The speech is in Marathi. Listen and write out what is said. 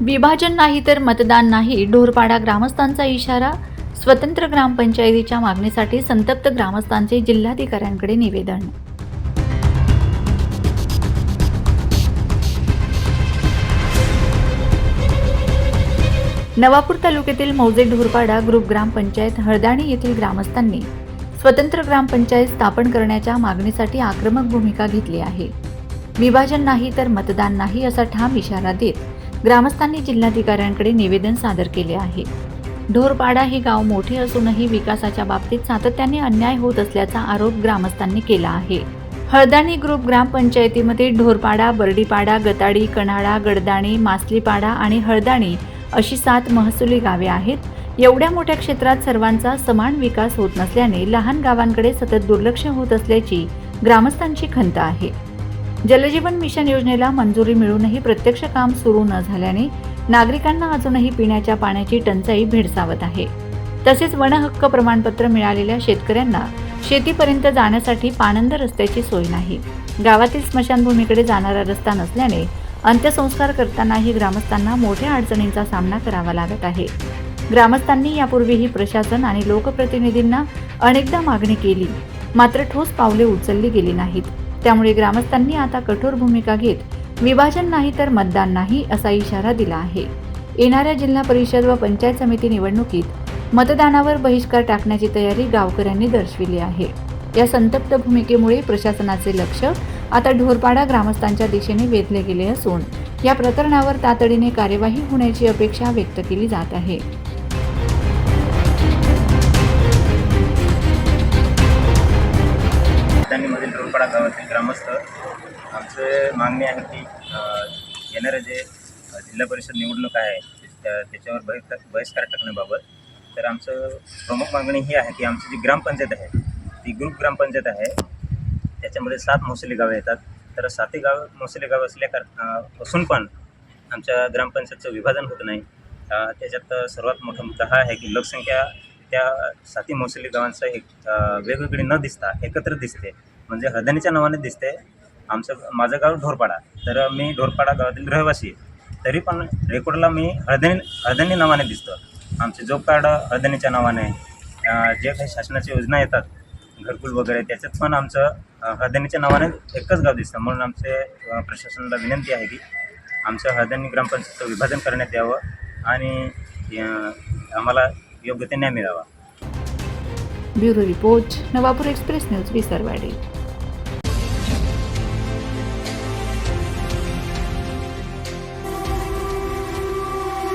विभाजन नाही तर मतदान नाही ढोरपाडा ग्रामस्थांचा इशारा स्वतंत्र ग्रामपंचायतीच्या मागणीसाठी संतप्त ग्रामस्थांचे जिल्हाधिकाऱ्यांकडे निवेदन. नवापूर तालुक्यातील मौजे ढोरपाडा ग्रुप ग्रामपंचायत हळदाणी येथील ग्रामस्थांनी स्वतंत्र ग्रामपंचायत स्थापन करण्याच्या मागणीसाठी आक्रमक भूमिका घेतली आहे. विभाजन नाही तर मतदान नाही असा ठाम इशारा देत ग्रामस्थांनी जिल्हाधिकाऱ्यांकडे निवेदन सादर केले आहे. ढोरपाडा हे गाव मोठे असूनही विकासाच्या बाबतीत सातत्याने अन्याय होत असल्याचा आरोप ग्रामस्थांनी केला आहे. हळदाणी ग्रुप ग्रामपंचायतीमध्ये ढोरपाडा बर्डीपाडा गताडी कणाळा गडदाणी मासलीपाडा आणि हळदाणी अशी सात महसुली गावे आहेत. एवढ्या मोठ्या क्षेत्रात सर्वांचा समान विकास होत नसल्याने लहान गावांकडे सतत दुर्लक्ष होत असल्याची ग्रामस्थांची खंत आहे. जलजीवन मिशन योजनेला मंजुरी मिळूनही प्रत्यक्ष काम सुरू न झाल्याने नागरिकांना अजूनही पिण्याच्या पाण्याची टंचाई भेडसावत आहे. तसेच वनहक्क प्रमाणपत्र मिळालेल्या शेतकऱ्यांना शेतीपर्यंत जाण्यासाठी पाणंद रस्त्याची सोय नाही. गावातील स्मशानभूमीकडे जाणारा रस्ता नसल्याने अंत्यसंस्कार करतानाही ग्रामस्थांना मोठ्या अडचणींचा सामना करावा लागत आहे. ग्रामस्थांनी यापूर्वीही प्रशासन आणि लोकप्रतिनिधींना अनेकदा मागणी केली मात्र ठोस पावले उचलली गेली नाहीत. त्यामुळे ग्रामस्थांनी आता कठोर भूमिका घेत विभाजन नाही तर मतदान नाही असा इशारा दिला आहे. येणाऱ्या जिल्हा परिषद व पंचायत समिती निवडणुकीत मतदानावर बहिष्कार टाकण्याची तयारी गावकऱ्यांनी दर्शविली आहे. या संतप्त भूमिकेमुळे प्रशासनाचे लक्ष आता ढोरपाडा ग्रामस्थांच्या दिशेने वेधले गेले असून या प्रकरणावर तातडीने कार्यवाही होण्याची अपेक्षा व्यक्त केली जात आहे. आमचे मागणी आहे की येणारे जे जिल्हा परिषद निवडणूक आहे त्या- त्याच्यावर बहिष्कार बहिष्कार टाकण्याबाबत तर आमचं प्रमुख मागणी ही आहे की आमची जी ग्रामपंचायत आहे ती ग्रुप ग्रामपंचायत आहे त्याच्यामध्ये सात मोसली गावे येतात. तर सातही गाव मोसली गाव असल्या कार असून पण आमच्या ग्रामपंचायतचं विभाजन होत नाही. त्याच्यात सर्वात मोठा मुद्दा हा आहे की लोकसंख्या त्या साती मोसली गावांचं एक वेगवेगळी न दिसता एकत्र दिसते. म्हणजे हळदणीच्या नावाने दिसते आमचं माझं गाव ढोरपाडा. तर मी ढोरपाडा गावातील रहिवासी आहे. तरी पण रेकॉर्डला मी हळदणी हळदणी नावाने दिसतो. आमचे जॉब कार्ड हळदणीच्या नावाने. जे काही शासनाच्या योजना येतात घरकुल वगैरे त्याच्यात पण आमचं हळदणीच्या नावाने एकच गाव दिसतं. म्हणून आमचे प्रशासनाला विनंती आहे की आमचं हळदणी ग्रामपंचायतचं विभाजन करण्यात यावं आणि आम्हाला योग्य ते न्याय मिळावा. Bureau report Navapur express news Visarwadi.